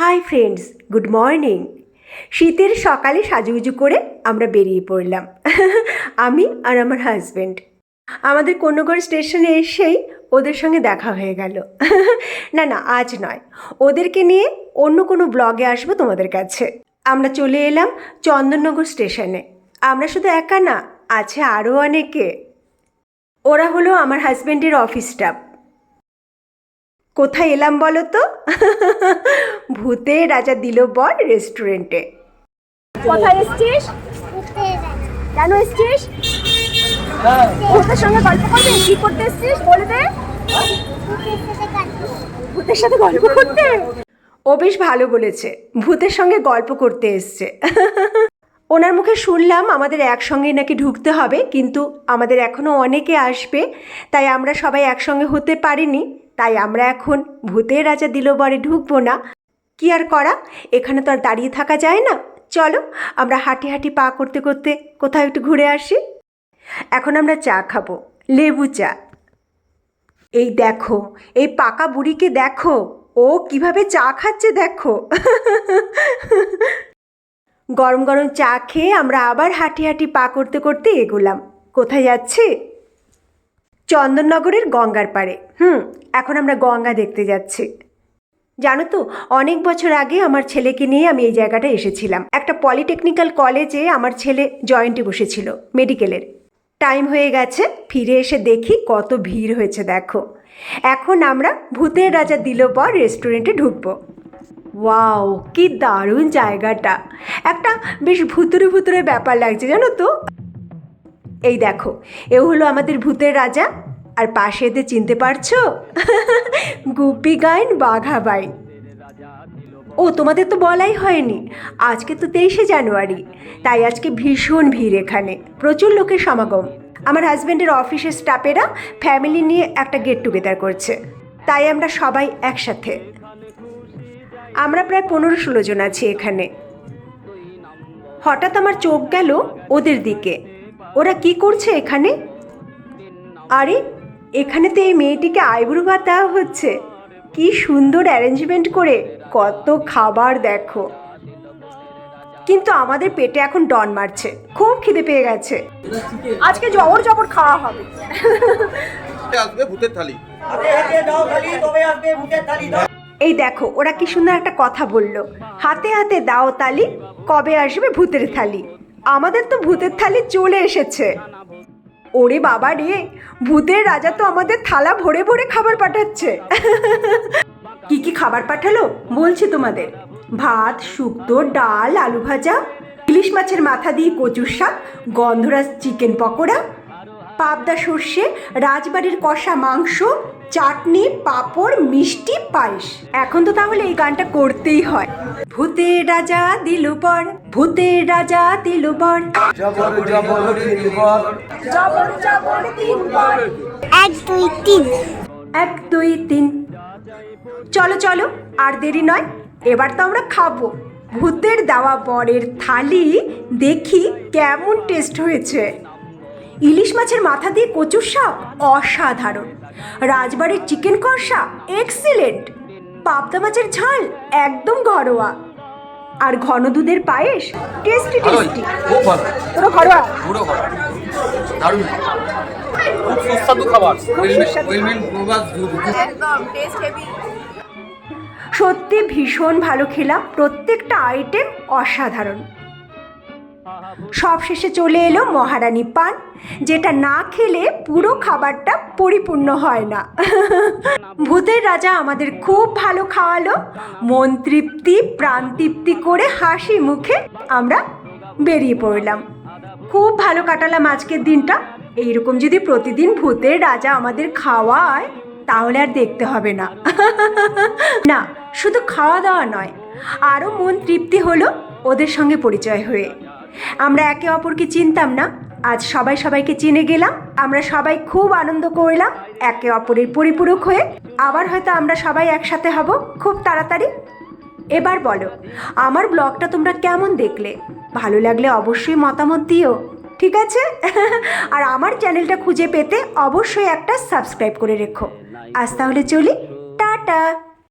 Hi friends, good morning. শীতের সকালে সাজুগুজু করে আমরা বেরিয়ে পড়লাম। আমি আর আমার হাজব্যান্ড আমাদের কোন্নগর স্টেশনে এসেই ওদের সঙ্গে দেখা হয়ে গেল। না না, আজ নয়। ওদেরকে নিয়ে অন্য কোনো ব্লগে আসব তোমাদের কাছে। আমরা চলে এলাম চন্দননগর স্টেশনে। আমরা শুধু একা না, আছে আরও অনেকে। ওরা হলো আমার হাজব্যান্ডের অফিস স্টাফ। কোথায় এলাম বলো তো? ভূতে রাজা দিল বর রেস্টুরেন্টে কোথায় এসছিস? কেন এসছিস? ভূতের সঙ্গে গল্প করবি? কি করতে এসছিস? বলে দে ভূতের সাথে গল্প করতে? ও বেশ ভালো বলেছে। ভূতের সঙ্গে গল্প করতে এসছে। ওনার মুখে শুনলাম আমাদের একসঙ্গেই নাকি ঢুকতে হবে কিন্তু আমাদের এখনও অনেকে আসবে তাই আমরা সবাই একসঙ্গে হতে পারিনি। তাই আমরা এখন ভূতের রাজা দিল বরে ঢুকবো না। কি আর করা? এখানে তো আর দাঁড়িয়ে থাকা যায় না। চলো, আমরা হাঁটি হাঁটি পা করতে করতে কোথাও একটু ঘুরে আসি। এখন আমরা চা খাব, লেবু চা। এই দেখো, এই পাকা বুড়িকে দেখো। ও কীভাবে চা খাচ্ছে দেখো। গরম গরম চা খেয়ে আমরা আবার হাঁটি হাঁটি পা করতে করতে এগোলাম। কোথায় যাচ্ছি? চন্দননগরের গঙ্গার পাড়ে। হুম, এখন আমরা গঙ্গা দেখতে যাচ্ছি। জানো তো, অনেক বছর আগে আমার ছেলেকে নিয়ে আমি এই জায়গাটা এসেছিলাম। একটা পলিটেকনিক্যাল কলেজে আমার ছেলে জয়েন্টে বসেছিল, মেডিকেলের। টাইম হয়ে গেছে, ফিরে এসে দেখি কত ভিড় হয়েছে, দেখো। এখন আমরা ভূতের রাজা দিল পর রেস্টুরেন্টে ঢুকবো। ওয়াও, কি দারুণ জায়গাটা। একটা বেশ ভুতুরে ভুতুরে ব্যাপার লাগছে, জানো তো। এই দেখো এ হলো আমাদের ভূতের রাজা। আর পাশে এদের চিনতে পারছ? গুপি গাইন, বাঘা বাইন। ও, তোমাদের তো বলাই হয়নি। আজকে তো তেইশে জানুয়ারি। তাই আজকে ভীষণ ভিড় এখানে। প্রচুর লোকের সমাগম। আমার হাজব্যান্ডের অফিসের স্টাফেরা ফ্যামিলি নিয়ে একটা গেট টুগেদার করছে। তাই আমরা সবাই একসাথে। আমরা প্রায় পনেরো ষোলো জন আছি এখানে। হঠাৎ আমার চোখ গেল ওদের দিকে। ওরা কি করছে এখানে? আরে এখানে তো এই মেয়েটিকে আইব্রু ভাত দেওয়া হচ্ছে। কি সুন্দর অ্যারেঞ্জমেন্ট করে কত খাবার দেখো। কিন্তু আমাদের পেটে এখন ডন মারছে খুব খিদে পেয়ে গেছে। আজকে জবর জবর খাওয়া হবে। আসবে ভূতের থালি। এই দেখো ওরা কি সুন্দর একটা কথা বলল। হাতে হাতে দাও তালি কবে আসবে ভূতের থালি? আমাদের তো ভূতের থালি চলে এসেছে। ওরে বাবা রে, ভূতের রাজা তো আমাদের থালা ভরে ভরে খাবার পাঠাচ্ছে। কি কি খাবার পাঠালো? বলছি তোমাদের। ভাত, শুক্তো, ডাল, আলু ভাজা, ইলিশ মাছের মাথা দিয়ে কচুর শাক, গন্ধরাজ চিকেন পকোড়া পাবদা সর্ষে রাজবাড়ির কষা মাংস চাটনি পাঁপড় মিষ্টি পায়েস। এখন তো তাহলে এই গানটা করতেই হয়। ভূতের রাজা দিল পর ভূতের রাজা দিল পর জবর জবর দিলবর জবর জবর তিনবার এক দুই তিন। এক দুই তিন। চলো চলো আর দেরি নয় এবার তো আমরা খাব। ভূতের দেওয়া বরের থালি দেখি কেমন টেস্ট হয়েছে। ইলিশ মাছের মাথা দিয়ে কচুর শাক অসাধারণ। রাজবাড়ির চিকেন কষা এক্সিলেন্ট। পাবদা মাছের ঝাল একদম ঘরোয়া। আর ঘন দুধের পায়েস টেস্টি টেস্টি। পুরো ঘরোয়া? পুরো দারুণ। খুব সুস্বাদু খাবার। একদম টেস্ট হেভি সত্যি ভীষণ ভালো খেলাম। প্রত্যেকটা আইটেম অসাধারণ। সব শেষে চলে এলো মহারানী পান, যেটা না খেলে পুরো খাবারটা পরিপূর্ণ হয় না। ভূতের রাজা আমাদের খুব ভালো খাওয়ালো, মন তৃপ্তি, প্রাণ তৃপ্তি করে হাসি মুখে আমরা বেরিয়ে পড়লাম। খুব ভালো কাটালাম আজকের দিনটা। এইরকম যদি প্রতিদিন ভূতের রাজা আমাদের খাওয়ায়, তাহলে আর দেখতে হবে না। না, শুধু খাওয়া দাওয়া নয়, আরও মন তৃপ্তি হলো ওদের সঙ্গে পরিচয় হয়ে। আমরা একে অপরকে চিনতাম না। আজ সবাই সবাইকে চিনে গেলাম। আমরা সবাই খুব আনন্দ করলাম। একে অপরের পরিপূরক হয়ে আবার হয়তো আমরা সবাই একসাথে হব। খুব তাড়াতাড়ি। এবার বলো, আমার ব্লগটা তোমরা কেমন দেখলে? ভালো লাগলে অবশ্যই মতামত দিও, ঠিক আছে? আর আমার চ্যানেলটা খুঁজে পেতে অবশ্যই একটা সাবস্ক্রাইব করে রেখো। আজ তাহলে চলি, টাটা!